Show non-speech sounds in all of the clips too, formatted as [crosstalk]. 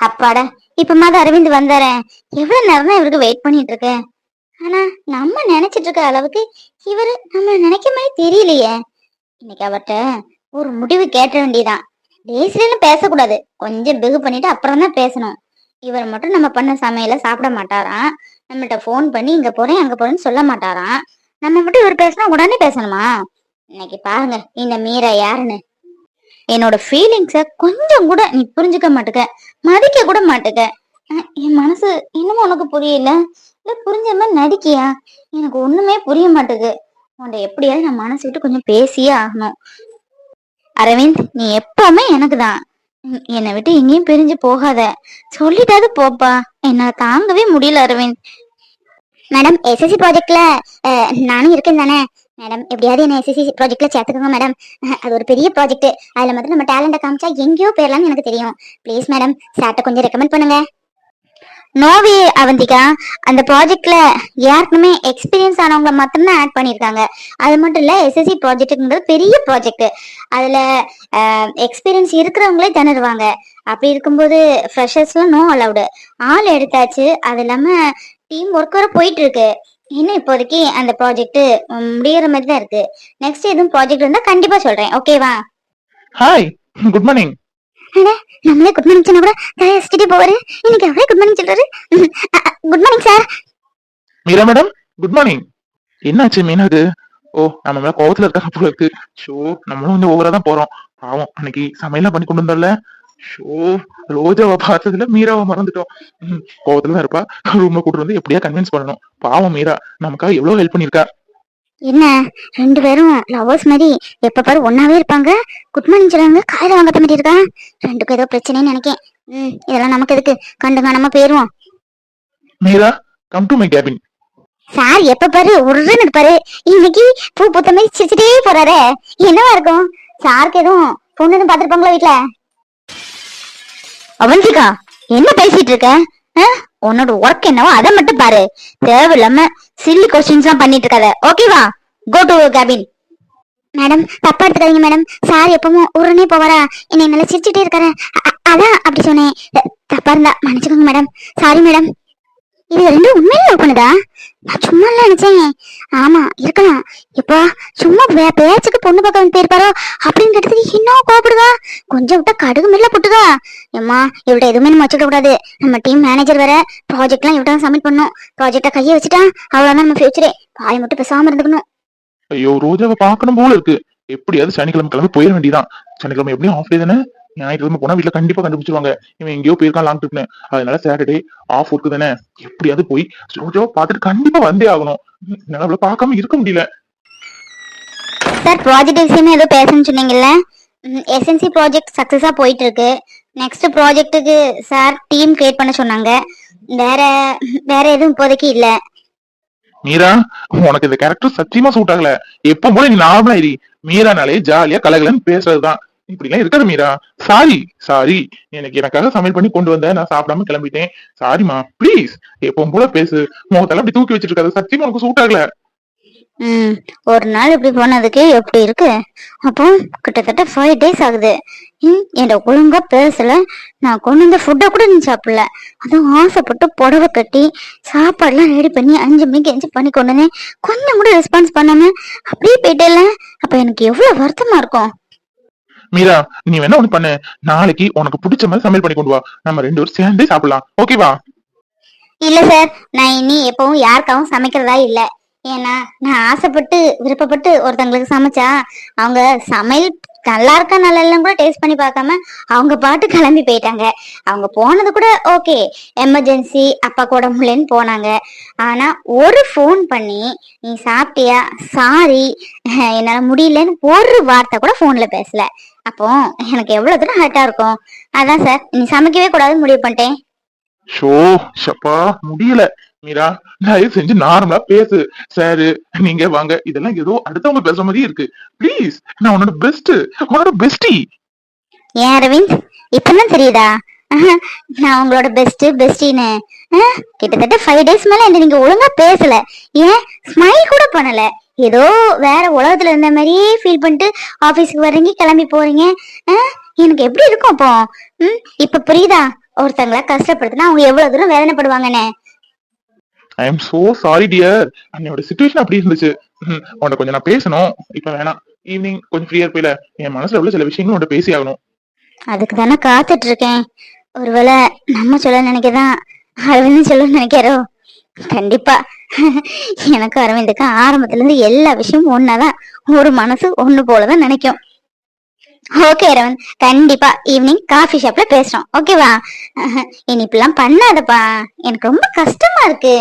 அப்பாடா இப்ப மாத அரவிந்த் வந்தாரேன் எவ்வளவு நேரம் இவருக்கு வெயிட் பண்ணிட்டு இருக்கேன் ஆனா நம்ம நினைச்சிட்டு இருக்க அளவுக்கு இவரு நம்ம நினைக்க மாதிரி தெரியலையே. இன்னைக்கு அவர்கிட்ட ஒரு முடிவு கேட்ட வேண்டியதான் லேசிலன்னு பேசக்கூடாது. கொஞ்சம் பிகு பண்ணிட்டு அப்புறம் தான் பேசணும். இவர் மட்டும் நம்ம பண்ண சமையல சாப்பிட மாட்டாராம் நம்மகிட்ட ஃபோன் பண்ணி இங்க போறேன் அங்க போறேன்னு சொல்ல மாட்டாராம் நம்ம மட்டும் இவர் பேசினா உடனே பேசணுமா? இன்னைக்கு பாருங்க இந்த மீரா யாருன்னு. என்னோட ஃபீலிங்ஸ கொஞ்சம் கூட நீ புரிஞ்சுக்க மாட்டுக்க மதிக்க கூட மாட்டுக்க. என் மனசு இன்னமும் உனக்கு புரியல? இல்ல புரிஞ்ச மாதிரி நடிக்கியா? எனக்கு ஒண்ணுமே புரிய மாட்டுது. உன்ட எப்படியாவது நான் மனசு விட்டு கொஞ்சம் பேசியே ஆகணும். அரவிந்த் நீ எப்பவுமே எனக்கு தான். என்னை விட்டு எங்கேயும் பிரிஞ்சு போகாத. சொல்லிட்டாவது போப்பா. என்னால தாங்கவே முடியல அரவிந்த். மேடம் எஸ்எஸ்சி ப்ராஜெக்ட்ல நானும் இருக்கேன் தானே? மேடம் எப்படியாவது என்ன எஸ்எஸ்சி ப்ராஜெக்ட்ல சேர்த்துக்கோங்க மேடம். அது ஒரு பெரிய ப்ராஜெக்ட் அதுல மட்டும் நம்ம டேலண்ட்டை காமிச்சா எங்கேயோ போயிடலாம்னு எனக்கு தெரியும். ப்ளீஸ் மேடம் சார்ட்ட கொஞ்சம் ரெக்கமெண்ட் பண்ணுங்க. நோவி அவந்திகா அந்த ப்ராஜெக்ட்ல யாருக்குமே எக்ஸ்பீரியன்ஸ் ஆனவங்களை மட்டும்தான் ஆட் பண்ணியிருக்காங்க. அது மட்டும் இல்ல எஸ்எஸ்சி ப்ராஜெக்ட்ங்கிறது பெரிய ப்ராஜெக்ட் அதுல எக்ஸ்பீரியன்ஸ் இருக்கிறவங்களே திணறுவாங்க. அப்படி இருக்கும்போது ஃப்ரெஷர்ஸ்லாம் நோ அலவுடு ஆள் எடுத்தாச்சு. அது இல்லாம டீம் ஒர்க் வர போயிட்டு இருக்கு. இன்னும் இப்போதைக்கு அந்த ப்ராஜெக்ட் முடியற மாதிரி தான் இருக்கு. நெக்ஸ்ட் எதுவும் ப்ராஜெக்ட் இருந்தா கண்டிப்பா சொல்றேன். ஓகேவா ஹாய் குட் மார்னிங் நம்மளே குட் மார்னிங் சொன்னா கூட தலையை வச்சுட்டே போவாரு. இன்னைக்கு அவரே குட் மார்னிங் சொல்றாரு. Good morning sir Meera madam good morning என்னாச்சு மீனாக்கு? ஓ நம்ம மேல கோவத்துல இருக்காங்க போல இருக்கு. ஷோ நம்மளும் கொஞ்சம் ஓவரா தான் போறோம். பாவம் அன்னைக்கு சமையல்லாம் பண்ணி கொண்டு வந்தோம்ல. ஷோ ரோஜாவை பார்த்ததுல மீராவை மறந்துட்டோம். கோவத்துல தான் இருப்பா. ரூம்ல கூட்டு வந்து எப்படியா கன்வின்ஸ் பண்ணணும்? பாவம் மீரா. நமக்காக எவ்வளவு ஹெல்ப் பண்ணிருக்கா என்ன? ரெண்டு பேரும் லவர்ஸ் மாதிரி எப்ப பாரு ஒன்னாவே இருப்பாங்க. குட் மார்னிங் சொல்றாங்க காலையில வாங்கத்த மாதிரி இருக்கா? ரெண்டுக்கும் ஏதோ பிரச்சனைன்னு நினைக்கேன். ம் இதெல்லாம் நமக்கு எதுக்கு? கண்டு காணாம போயிருவோம். Meera come to my cabin sir எப்ப பாரு உருன்னு இருப்பாரு. இன்னைக்கு பூ பூத்த மாதிரி சிரிச்சுட்டே போறாரே. என்னவா இருக்கும்? சாருக்கு எதுவும் பொண்ணு எதுவும் பாத்திருப்பாங்களா வீட்ல? அவந்திகா என்ன பேசிட்டு இருக்க உன்னோட ஒர்க் என்னவோ அதை மட்டும் பாரு. தேவையில்லாம சில்லி கொஸ்டின்ஸ் எல்லாம் பண்ணிட்டு இருக்காத ஓகேவா கோ டு கேபின் மேடம் தப்பா எடுத்துக்காதீங்க மேடம் சார் எப்பவும் உடனே போவாரா? என்னை நல்லா சிரிச்சுட்டே இருக்காரு? அதான் அப்படி சொன்னேன். தப்பா இருந்தா மன்னிச்சுக்கோங்க மேடம் சாரி மேடம் இது ரெண்டும் உண்மையில லவ் நான் சும்மா இல்ல நினைச்சேன் ஆமா இருக்கலாம். இப்போ சும்மா வே- பேச்சுக்கு பொண்ணு பக்கம் வந்து போயிருப்பாரோ அப்படின்னு கேட்டதுக்கு இன்னும் கோபப்படுதா கொஞ்சம் விட்டா கடுகு மெல்ல போட்டுதா? ஏம்மா இவள்ட்ட எதுவுமே நம்ம வச்சுக்க கூடாது. நம்ம டீம் மேனேஜர் வேற ப்ராஜெக்ட்லாம் இவட்ட சப்மிட் பண்ணும் ப்ராஜெக்ட கையை வச்சுட்டா அவ்வளவுதான் நம்ம ஃபியூச்சரே வாய் மட்டும் பேசாம இருந்துக்கணும். ஐயோ ரோஜாவை பார்க்கணும் போல இருக்கு. எப்படியாவது சனிக்கிழமை கிளம்பி போயிட வேண்டியதான் சனிக்கிழமை எப்படியும் ஆஃப் டே தானே? ஞாயிற்றுக்கிழமை போனா வீட்டுல கண்டிப்பா கண்டுபிடிச்சிருவாங்க. இவன் எங்கேயோ போயிருக்கான் லாங் ட்ரிப்னு அதனால சாட்டர்டே ஆஃப் ஒர்க்கு தானே? எப்படியாவது போய் ரோஜாவை பார்த்துட்டு கண்டிப்பா வந்தே ஆகணும். என்னால அவளை பார்க்காம இருக்க முடியல. சார் ப்ராஜெக்ட் விஷயமா ஏதோ பேசணும்னு சொன்னீங்கல்ல? எஸ்என்சி ப்ராஜெக்ட் சக்ஸஸா போயிட்டு இருக்கு நெக்ஸ்ட் ப்ராஜெக்ட்டுக்கு சார் டீம் கிரியேட் பண்ண சொன்னாங்க. வேற வேற எதுவும் இப்போதைக்கு இல்ல. மீரா உனக்கு இந்த கேரக்டர் சத்தியமா சூட் ஆகல. எப்ப போல நீ நார்மலா இரு. மீரானாலே ஜாலியா கலகலன்னு பேசுறதுதான். இப்படிலாம் எல்லாம் இருக்காது மீரா. Sorry sorry. எனக்கு எனக்காக சமையல் பண்ணி கொண்டு வந்தேன் நான் சாப்பிடாம கிளம்பிட்டேன். சாரிமா ப்ளீஸ் எப்பவும் போல பேசு. முகத்தெல்லாம் அப்படி தூக்கி வச்சிட்டு இருக்காது சத்தியமா உனக்கு சூட் ஆகல. ம் ஒரு நாள் இப்படி போனதுக்கே எப்படி இருக்கு? அப்போ கிட்டத்தட்ட ஃபைவ் டேஸ் ஆகுது. ம் என்கிட்ட ஒழுங்கா பேசல. நான் கொண்டு வந்த ஃபுட்டை கூட நீ சாப்பிடல. அதுவும் ஆசைப்பட்டு புடவை கட்டி சாப்பாடுலாம் ரெடி பண்ணி அஞ்சு மணிக்கு எஞ்சி பண்ணி கொண்டு வந்தேன். கொஞ்சம் கூட ரெஸ்பான்ஸ் பண்ணாம அப்படியே போயிட்டேல அப்ப எனக்கு எவ்வளவு வருத்தமா இருக்கும். மீரா நீ வேணா ஒண்ணு பண்ணு. நாளைக்கு உனக்கு பிடிச்ச மாதிரி சமையல் பண்ணி கொண்டு வா. நம்ம ரெண்டு பேரும் சேர்ந்தே சாப்பிடலாம். ஓகேவா இல்ல சார் நான் இனி எப்பவும் யாருக்காவும் சமைக்கிறதா இல்ல. ஏன்னா நான் ஆசைப்பட்டு விருப்பப்பட்டு ஒருத்தங்களுக்கு சமைச்சா அவங்க சமையல் நல்லா இருக்கா நல்லா இல்லைன்னு கூட டேஸ்ட் பண்ணி பார்க்காம அவங்க பாட்டு கிளம்பி போயிட்டாங்க. அவங்க போனது கூட ஓகே. எமர்ஜென்சி அப்பா கூட முடியலன்னு போனாங்க. ஆனா ஒரு ஃபோன் பண்ணி நீ சாப்பிட்டியா? சாரி. என்னால முடியலன்னு ஒரு வார்த்தை கூட ஃபோன்ல பேசல. அப்போ எனக்கு எவ்வளவு தூரம் ஹர்ட்டா இருக்கும்? அதான் சார் நீ சமைக்கவே கூடாதுன்னு முடிவு பண்ணிட்டேன். ஷோ ஷப்பா முடியல. மீரா தயவு செஞ்சு நார்மலா பேசு. சாரு நீங்க வாங்க. இதெல்லாம் ஏதோ அடுத்தவங்க பேசுற மாதிரி இருக்கு. ப்ளீஸ் நான் உன்னோட பெஸ்ட் உன்னோட பெஸ்டி ஏன் அரவிந்த்? இப்பதான் தெரியுதா? நான் உங்களோட பெஸ்ட் பெஸ்டின்னு கிட்டத்தட்ட ஃபைவ் டேஸ் மேல என்ன நீங்க ஒழுங்கா பேசல. ஏன்? ஸ்மைல் கூட பண்ணல. ஏதோ வேற உலகத்துல இருந்த மாதிரியே ஃபீல் பண்ணிட்டு ஆபீஸ்க்கு வர்றீங்க கிளம்பி போறீங்க. ஆ, எனக்கு எப்படி இருக்கும் அப்போ? ம் இப்ப புரியுதா? ஒருத்தங்கள கஷ்டப்படுத்தினா அவங்க எவ்வளவு தூரம் வேதனைப்படுவாங்கன்னு. I am so sorry dear அன்னையோட situation அப்படி இருந்துச்சு. ம், உன்கிட்ட கொஞ்சம் நான் பேசணும். இப்ப வேணாம். ஈவினிங் கொஞ்சம் ஃப்ரீயா போயில என் மனசுல உள்ள சில விஷயங்கள் உன்ட்ட பேசி ஆகணும். அதுக்கு தானே காத்துட்டு இருக்கேன் ஒருவேளை நம்ம சொல்ல நினைக்கதான் அரவிந்த் சொல்ல நினைக்கிறோ கண்டிப்பா. எனக்கு அரவிந்துக்கு ஆரம்பத்துல இருந்து எல்லா விஷயமும் ஒன்னாதான் ஒரு மனசு ஒண்ணு போலதான் நினைக்கும். ஓகே அரவிந்த். கண்டிப்பா. ஈவினிங் காஃபி ஷாப்ல பேசுறோம். ஓகேவா இனி இப்படிலாம் பண்ணாதப்பா. எனக்கு ரொம்ப கஷ்டமா இருக்கு.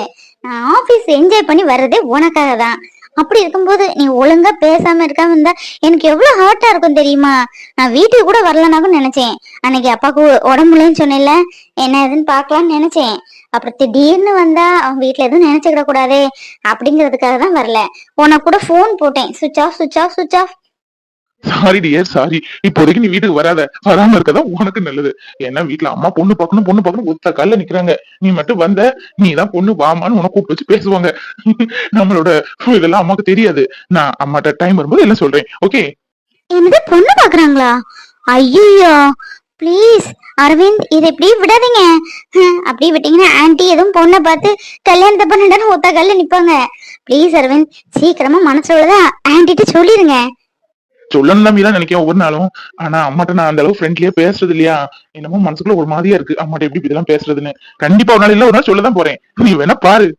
நான் ஆபீஸ் என்ஜாய் பண்ணி வர்றதே உனக்காக தான் அப்படி இருக்கும்போது நீ ஒழுங்கா பேசாம இருக்காம இருந்தா எனக்கு எவ்வளவு ஹார்ட்டா இருக்கும் தெரியுமா? நான் வீட்டுக்கு கூட வரலனாக்கும் நினைச்சேன். அன்னைக்கு அப்பாவுக்கு உடம்புலன்னு சொன்னேன்ல. என்ன ஏதுன்னு பார்க்கலாம்னு நினைச்சேன். அப்புறம் திடீர்னு வந்தா அவன் வீட்டுல எதுவும் நினைச்சுக்கிட கூடாதே அப்படிங்கிறதுக்காக தான் வரல. உனக்கு கூட ஃபோன் போட்டேன். Switch off switch off switch off sorry dear sorry. இப்போதைக்கு நீ வீட்டுக்கு வராத. வராம இருக்கதான் உனக்கு நல்லது. ஏன்னா வீட்டுல அம்மா பொண்ணு பார்க்கணும் பொண்ணு பார்க்கணும் ஒத்த கால நிக்கிறாங்க. நீ மட்டும் வந்த நீ தான் பொண்ணு வாமான்னு உனக்கு கூப்பிட்டு வச்சு பேசுவாங்க. நம்மளோட இதெல்லாம் அம்மாக்கு தெரியாது. நான் அம்மாட்ட டைம் வரும்போது எல்லாம் சொல்றேன். ஓகே என்னது பொண்ணு பாக்குறாங்களா ஐயோ ப்ளீஸ் அரவிந்த் இதை இப்படி விடாதீங்க. ஹம், அப்படியே விட்டீங்கன்னா ஆன்ட்டி எதுவும் பொண்ணை பார்த்து கல்யாணத்தை பண்ணிட்டான்னு ஒத்த கல்ல நிப்பாங்க. ப்ளீஸ் அரவிந்த் சீக்கிரமா மனசுல உள்ளதா ஆன்ட்டிட்ட சொல்லிருங்க. சொல்லணும் தான் நினைக்கிறேன் ஒவ்வொரு நாளும். ஆனா அம்மாட்ட நான் அந்த அளவு ஃப்ரெண்ட்லியா பேசுறது இல்லையா? என்னமோ மனசுக்குள்ள ஒரு மாதிரியா இருக்கு. அம்மாட்ட எப்படி இதெல்லாம் பேசுறதுன்னு. கண்டிப்பா ஒரு நாள் இல்ல ஒரு நாள் சொல்லதான் போறேன். நீ வேணா பாரு.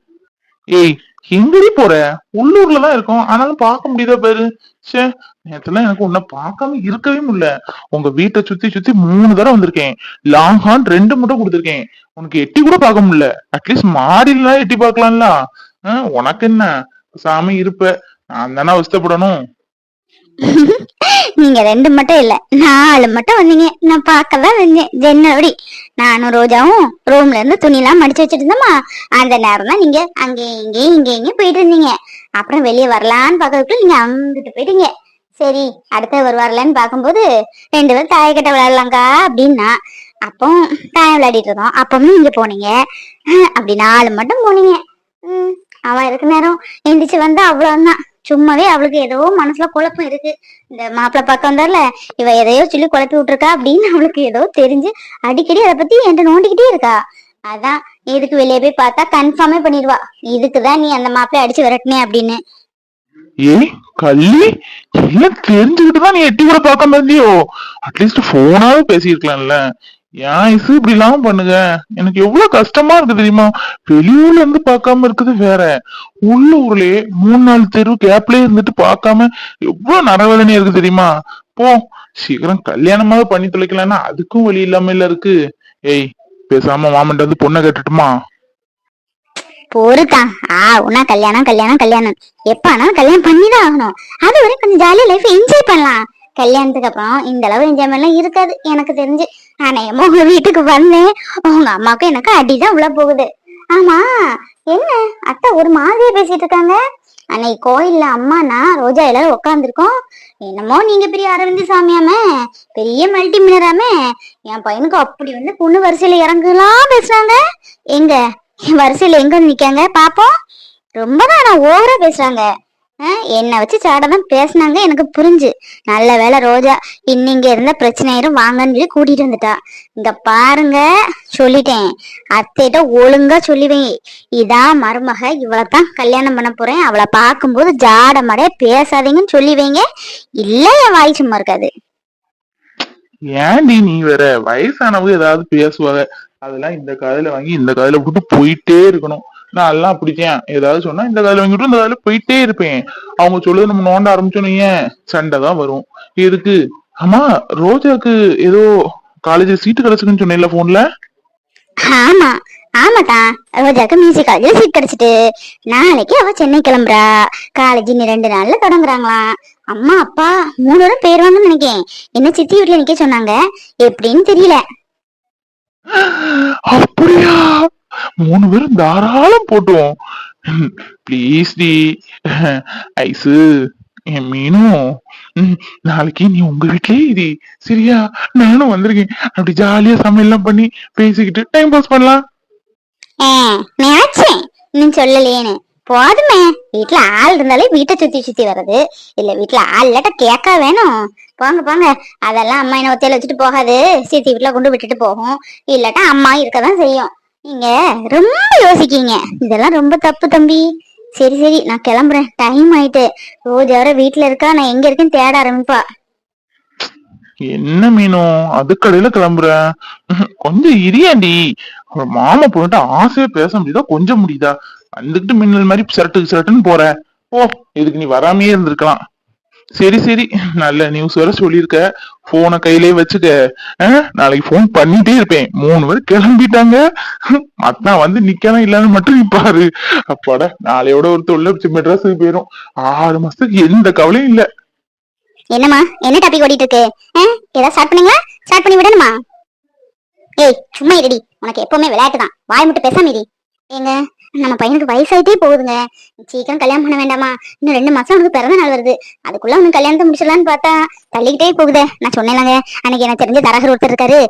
ஏய் எங்கடி போற? உள்ளூர்ல தான் இருக்கோம். ஆனாலும் பார்க்க முடியுதா பாரு? ச்சே நேரத்துல எனக்கு உன்னை பார்க்காம இருக்கவே முடியல. உங்க வீட்டை சுத்தி சுத்தி மூணு தடவை வந்திருக்கேன். லாங் ஹான் ரெண்டு மட்டும் கொடுத்துருக்கேன். உனக்கு எட்டி கூட பார்க்க முடியல. அட்லீஸ்ட் மாடியில எட்டி பார்க்கலாம்ல. ஆ, உனக்கு என்ன? சாமி இருப்ப. நான் தானே அவஸ்தப்படணும். நீங்க ரெண்டு மட்டும் இல்ல நாலு மட்டும் வந்தீங்க. நான் பார்க்கதான் வந்தேன். ஜன்னபடி நானும் ரோஜாவும் ரூம்ல இருந்து துணியெல்லாம் மடிச்சு வச்சிட்டு இருந்தோமா? அந்த நேரம் தான் நீங்க அங்கே இங்கே இங்கே இங்கே போயிட்டு இருந்தீங்க. அப்புறம் வெளியே வரலான்னு பார்க்கறதுக்குள்ள நீங்க அங்கிட்டு போயிட்டீங்க. சரி அடுத்த வருவார்லன்னு பார்க்கும்போது ரெண்டு பேரும் தாயக்கட்டை விளையாடலாங்க்கா அப்படின்னா அப்போ தாயம் விளையாடிட்டு இருந்தோம். அப்பவும் நீங்க போனீங்க. அப்படி நாலு மட்டும் போனீங்க. ம், அவன் இருக்க நேரம்? எந்திரிச்சு வந்து அவ்வளவுதான். சும்மாவே அவளுக்கு ஏதோ மனசுல குழப்பம் இருக்கு. இந்த மாப்பிள்ள பார்க்க வந்தார்ல இவ எதையோ சொல்லி குழப்பி விட்டுருக்கா அப்படின்னு அவளுக்கு ஏதோ தெரிஞ்சு அடிக்கடி அதை பத்தி என்கிட்ட நோண்டிக்கிட்டே இருக்கா. அதான் இதுக்கு வெளியே போய் பார்த்தா கன்ஃபார்மே பண்ணிடுவா. இதுக்குதான் நீ அந்த மாப்பிள்ளை அடிச்சு விரட்டினே அப்படின்னு. ஏய் கள்ளி எல்லாம் தெரிஞ்சுக்கிட்டு தான் நீ எட்டி கூட பார்க்காம இருந்தியோ அட்லீஸ்ட் போனாவது பேசியிருக்கலாம்ல. ஏன் இசு இப்படி இல்லாம பண்ணுங்க? எனக்கு எவ்வளவு கஷ்டமா இருக்கு தெரியுமா? வெளியூர்ல இருந்து பாக்காம இருக்குது வேற. உள்ளூர்லயே மூணு நாள் தெரு கேப்லயே இருந்துட்டு பாக்காம எவ்வளவு நரவேதனையா இருக்கு தெரியுமா? போ சீக்கிரம் கல்யாணமாவது பண்ணி தொலைக்கலாம்னா அதுக்கும் வழி இல்லாம இல்ல இருக்கு. ஏய் பேசாம மாமன்ட்ட வந்து பொண்ணை கேட்டுட்டுமா? போருக்கா ஆ உன்னா கல்யாணம் கல்யாணம் கல்யாணம். எப்ப ஆனாலும் கல்யாணம் பண்ணிதான் ஆகணும். அது வரைக்கும் கொஞ்சம் ஜாலியா லைஃப் என்ஜாய் பண்ணலாம். கல்யாணத்துக்கு அப்புறம் இந்த அளவு என்ஜாய்மெண்ட்லாம் இருக்காது எனக்கு தெரிஞ்சு. நான் உங்க வீட்டுக்கு வந்தேன். உங்க அம்மாவுக்கும் எனக்கு அடிதான் உள்ள போகுது. ஆமா என்ன? அத்தை ஒரு மாதிரியே பேசிட்டு இருக்காங்க. அன்னைக்கு கோயில்ல அம்மா நான் ரோஜா எல்லாரும் உட்காந்துருக்கோம் என்னமோ நீங்க பெரிய அரவிந்த் சாமியாம பெரிய மல்டி மினராமே என் பையனுக்கு அப்படி வந்து பொண்ணு வரிசையில இறங்கலாம் பேசுறாங்க. எங்க? வரிசையில எங்க வந்து நிக்காங்க? பாப்போம். ரொம்ப தான் ஓவரா பேசுறாங்க. என்னை வச்சு சாடதான் பேசுனாங்க எனக்கு புரிஞ்சு. நல்ல வேளை ரோஜா இன்னிங்க இருந்த பிரச்சனையும் வாங்கன்னு சொல்லி கூட்டிட்டு வந்துட்டா. இங்க பாருங்க சொல்லிட்டேன். அத்தைகிட்ட ஒழுங்கா சொல்லுவேன். இதான் மருமக இவளைத்தான் கல்யாணம் பண்ண போறேன். அவளை பார்க்கும்போது ஜாட மடைய பேசாதீங்கன்னு சொல்லிவைங்க. இல்ல என் வாய் சும்மா இருக்காது. ஏன்டி நீ வேற? வயசானவங்க ஏதாவது பேசுவாங்க. அதெல்லாம் இந்த காதுல வாங்கி இந்த காதுல போட்டு போயிட்டே இருக்கணும். நான் எல்லாம் அப்படித்தான் ஏதாவது சொன்னா இந்த காதுல வாங்கிட்டு இந்த காதுல போயிட்டே இருப்பேன். அவங்க சொல்லுது நம்ம நோண்ட ஆரம்பிச்சோன்னு ஏன் சண்டை தான் வரும். எதுக்கு? ஆமா ரோஜாக்கு ஏதோ காலேஜ் சீட்டு கிடைச்சுக்குன்னு சொன்னேன்ல போன்ல ஆமா ஆமாட்டா ரோஜாக்கு மியூசிக் காலேஜ்ல சீட் கிடைச்சிட்டு நாளைக்கு அவ சென்னை கிளம்புறா. காலேஜ் இன்னும் ரெண்டு நாள்ல தொடங்குறாங்களாம். அம்மா அப்பா மூணு பேரும் போயிருவாங்கன்னு நினைக்கேன். என்ன சித்தி வீட்டுல நிக்க சொன்னாங்க? எப்படின்னு தெரியல. அப்படியா? மூணு பேரும் தாராளம் போட்டுவோம். ப்ளீஸ் டி. ஐசு என் மீனும் நாளைக்கு நீ உங்க வீட்லயே இது சரியா? நானும் வந்திருக்கேன். அப்படி ஜாலியா சமையல்லாம் பண்ணி பேசிக்கிட்டு டைம் பாஸ் பண்ணலாம். ஆ, நினைச்சேன் இன்னும் சொல்லலையேன்னு. போதுமே. வீட்டுல ஆள் இருந்தாலே வீட்டை சுத்தி சுத்தி வர்றது. இல்ல வீட்டுல ஆள் இல்லாட்ட கேக்கா வேணும். போங்க போங்க. அதெல்லாம் அம்மா என்ன ஒத்தையில வச்சுட்டு போகாது. சீத்தி வீட்டுல கொண்டு விட்டுட்டு போகும். இல்லாட்டா அம்மா இருக்கதான் செய்யும். நீங்க ரொம்ப யோசிக்கீங்க இதெல்லாம் ரொம்ப தப்பு தம்பி. சரி சரி நான் கிளம்புறேன். டைம் ஆயிட்டு. ரோஜ் வர வீட்டுல இருக்கா? நான் எங்க இருக்கேன்னு தேட ஆரம்பிப்பா. என்ன மீனும் அதுக்கடையில கிளம்புறேன் கொஞ்சம் இரியாண்டி. மாமா போயிட்டு ஆசையா பேச முடியுதா? கொஞ்சம் முடியுதா? வந்துகிட்டு மின்னல் மாதிரி சிரட்டு சிரட்டுன்னு போற. ஓ இதுக்கு நீ வராமையே இருந்திருக்கலாம். சரி சரி. நல்ல நியூஸ் வேற சொல்லியிருக்க. போனை கையிலே வச்சுக்க. நாளைக்கு ஃபோன் பண்ணிட்டே இருப்பேன். மூணு பேர் கிளம்பிட்டாங்க. அத்தான் வந்து நிக்கணும் இல்லன்னு மட்டும் நீ பாரு. அப்பாடா நாளையோட ஒரு தொழில மெட்ராஸுக்கு போயிரும். ஆறு மாசத்துக்கு எந்த கவலையும் இல்ல. என்னம்மா என்ன டாபிக் ஓடிட்டு இருக்கு ஏதாவது ஸ்டார்ட் பண்ணீங்களா? ஸ்டார்ட் பண்ணி விடணுமா? ஏய் சும்மா இருடி. உனக்கு எப்பவுமே விளையாட்டு தான் வாய் மட்டும் பேசாம இரு. ஏங்க? நம்ம பையனுக்கு வயசாயிட்டே போகுதுங்க. சீக்கிரம் கல்யாணம் பண்ண வேண்டாமா? இன்னும் ரெண்டு மாசம் அவனுக்கு பிறந்த நாள் வருது. அதுக்குள்ள அவனுக்கு கல்யாணத்தை முடிச்சிடலான்னு பார்த்தா தள்ளிக்கிட்டே போகுதே. நான் சொன்னேன்லங்க. அன்னைக்கு எனக்கு தெரிஞ்ச தரகர் ஒருத்தர் இருக்காரு.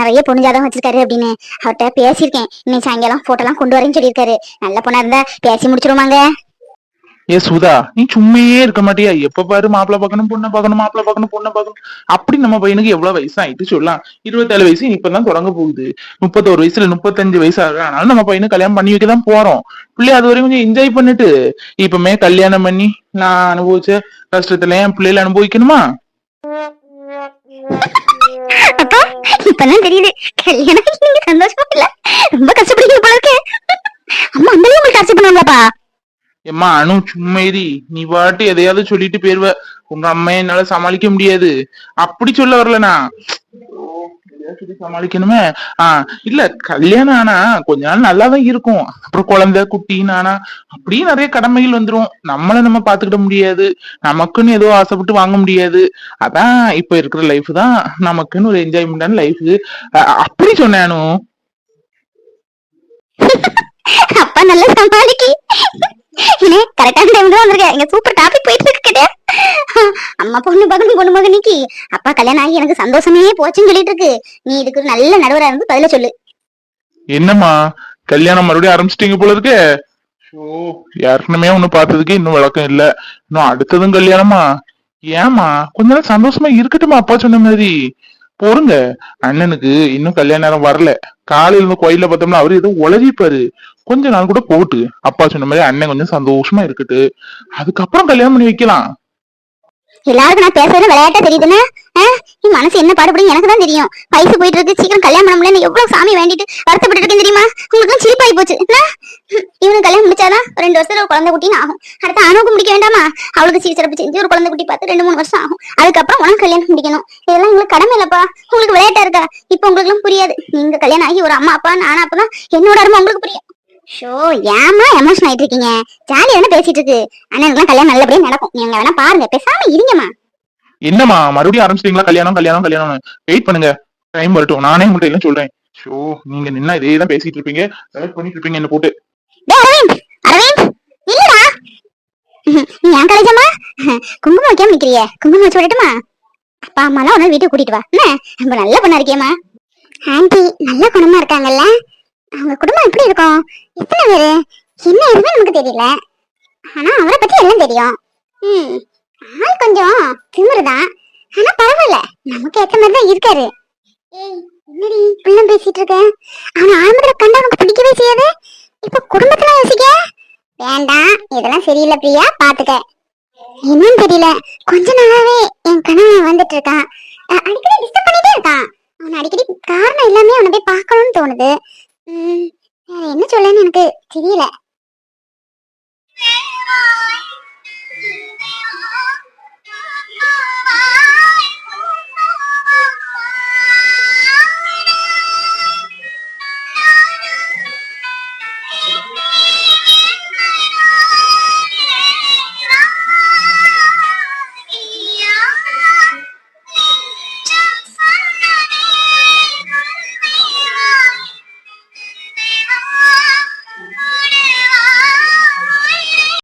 நிறைய பொண்ணு ஜாதகம் வச்சிருக்காரு அப்படின்னு. அவர்கிட்ட பேசியிருக்கேன். இன்னைக்கு சாயங்காலம் போட்டோலாம் எல்லாம் கொண்டு வரேன்னு சொல்லியிருக்காரு. நல்ல பொண்ணா இருந்தா பேசி முடிச்சிருவாங்க ஏ சுதா நீ சும்மையே இருக்க மாட்டியா? எப்ப பாரு மாப்பிள்ள பார்க்கணும் பொண்ணை பார்க்கணும் மாப்பிள்ள பார்க்கணும் பொண்ணை பார்க்கணும். அப்படி நம்ம பையனுக்கு எவ்வளவு வயசு ஆயிட்டு சொல்லலாம். இருபத்தேழு வயசு இப்பதான் தொடங்க போகுது. முப்பத்தோரு வயசுல முப்பத்தஞ்சு வயசு ஆகுது. ஆனாலும் நம்ம பையனுக்கு கல்யாணம் பண்ணி வைக்க தான் போறோம். பிள்ளை அது வரையும் கொஞ்சம் என்ஜாய் பண்ணிட்டு இப்பமே கல்யாணம் பண்ணி நான் அனுபவிச்ச கஷ்டத்துல என் பிள்ளைல அனுபவிக்கணுமா? அப்பா இப்பதான் தெரியுது. கல்யாணம் சந்தோஷமா இல்ல. ரொம்ப கஷ்டப்படுறீங்க போல இருக்கேன் அம்மா அந்த உங்களுக்கு கஷ்டம் எம்மா அனு சும்மைரி நீ பாட்டு எதையாவது சொல்லிட்டு போயிருவ. உங்க அம்மைய என்னால சமாளிக்க முடியாது. அப்படி சொல்ல வரலனா சமாளிக்கணுமே? ஆஹ் இல்ல கல்யாணம் ஆனா கொஞ்ச நாள் நல்லாதான் இருக்கும். அப்புறம் குழந்தை குட்டின்னு ஆனா அப்படியே நிறைய கடமைகள் வந்துரும். நம்மள நம்ம பாத்துக்கிட முடியாது. நமக்குன்னு ஏதோ ஆசைப்பட்டு வாங்க முடியாது. அதான் இப்ப இருக்கிற லைஃப் தான். நமக்குன்னு ஒரு என்ஜாய்மெண்டான லைஃப் அப்படி சொன்னேன் [laughs] அப்பா நல்லா சமாளிக்கி. இனே கரெக்டான டைம்ல வந்திருக்கேன் இங்க சூப்பர் டாபிக் போயிட்டு இருக்கு கிட்ட அம்மா பொண்ணு பகனு பொண்ணு மகனிக்கு அப்பா கல்யாணம் ஆகி எனக்கு சந்தோஷமே போச்சுன்னு சொல்லிட்டு இருக்கு நீ இதுக்கு நல்ல நடுவரா இருந்து பதில சொல்லு. என்னம்மா? கல்யாணம் மறுபடியும் ஆரம்பிச்சிட்டீங்க போல இருக்கு ஓ ஏற்கனவே ஒண்ணு பார்த்ததுக்கு இன்னும் விளக்கம் இல்ல. இன்னும் அடுத்ததும் கல்யாணமா? ஏமா கொஞ்ச நாள் சந்தோஷமா இருக்கட்டுமா அப்பா சொன்ன மாதிரி. பொறுங்க. அண்ணனுக்கு இன்னும் கல்யாண நேரம் வரல. காலையில இருந்து கோயில பார்த்தோம்னா அவரு ஏதோ உளறிப்பாரு. கொஞ்ச நாள் கூட போட்டு அப்பா சொன்ன மாதிரி அண்ணன் கொஞ்சம் சந்தோஷமா இருக்கட்டு. அதுக்கப்புறம் கல்யாணம் பண்ணி வைக்கலாம். எல்லாருக்கும் நான் பேசுறது விளையாட்டா தெரியுதுன்னு ஆ? மனசு என்ன பாடுபடும் எனக்கு தான் தெரியும். வயசு போயிட்டு இருக்கு சீக்கிரம் கல்யாணம் பண்ண முடியல எவ்வளவு சாமி வேண்டிட்டு வருத்தப்பட்டு இருக்கேன் தெரியுமா? உங்களுக்கு சிரிப்பாயி போச்சு. இவனுக்கு கல்யாணம் முடிச்சாதான் ஒரு ரெண்டு வருஷத்துல ஒரு குழந்தை குட்டின்னு ஆகும். அடுத்து அணுவுக்கு முடிக்க வேண்டாமா? அவளுக்கு சீர் சிறப்பு செஞ்சு ஒரு குழந்தை குட்டி பார்த்து ரெண்டு மூணு வருஷம் ஆகும். அதுக்கப்புறம் உனக்கு கல்யாணம் முடிக்கணும். இதெல்லாம் உங்களுக்கு கடமை இல்லப்பா. உங்களுக்கு விளையாட்டா இருக்கா? இப்ப உங்களுக்கு புரியாது. நீங்க கல்யாணம் ஆகி ஒரு அம்மா அப்பா நானா அப்பதான் என்னோட அருமை உங்களுக்கு புரியும். ஷோ ஏமா எமோஷன் ஆயிட்டு இருக்கீங்க ஜாலியா தானே பேசிட்டு இருக்கு அண்ணனுக்குலாம் கல்யாணம் நல்லபடியா நடக்கும். நீங்க வேணா பாருங்க. பேசாம இருங்கம்மா. என்னம்மா மறுபடியும் ஆரம்பிச்சிட்டீங்களா? கல்யாணம் கல்யாணம் கல்யாணம் வெயிட் பண்ணுங்க. டைம் வரட்டும். நானே உங்கள்ட்ட எல்லாம் சொல்றேன். ஷோ நீங்க நின்னா இதே தான் பேசிட்டு இருப்பீங்க வெயிட் பண்ணிட்டு இருப்பீங்க என்ன போட்டு. அரவிந்த்! அரவிந்த்! இல்லடா! நீ என் காலேஜம்மா குங்குமம் வைக்காம நிக்கிறியே. குங்குமம் வச்சு விடட்டுமா? அப்பா அம்மாலாம் ஒரு நாள் வீட்டுக்கு கூட்டிட்டு வா. என்ன? ரொம்ப நல்ல பொண்ணா இருக்கியம்மா. ஆண்டி நல்ல குணமா இருக்காங்கல்ல? அவங்க குடும்பம் எப்படி இருக்கும்? எத்தனை பேரு? என்ன எதுவுமே நமக்கு தெரியல. ஆனா அவரை பத்தி எல்லாம் தெரியும். ம் ஆள் கொஞ்சம் திமிருதான். ஆனா பரவாயில்ல. நமக்கு ஏத்த மாதிரி தான் இருக்காரு. ஏய் என்னடி இப்படிலாம் பேசிட்டு இருக்க? அவன் ஆரம்பத்துல கண்டா உனக்கு பிடிக்கவே செய்யாது? இப்ப குடும்பத்துல யோசிக்க? வேண்டாம். இதெல்லாம் சரியில்லை பிரியா. பாத்துக்க. என்னன்னு தெரியல. கொஞ்ச நாளாவே என் கணவன் வந்துட்டு இருக்கான். அடிக்கடி டிஸ்டர்ப் பண்ணிட்டே இருக்கான். அவன் அடிக்கடி காரணம் எல்லாமே அவனை போய் பார்க்கணும்னு தோணுது. என்ன சொல்லன்னு எனக்கு தெரியல.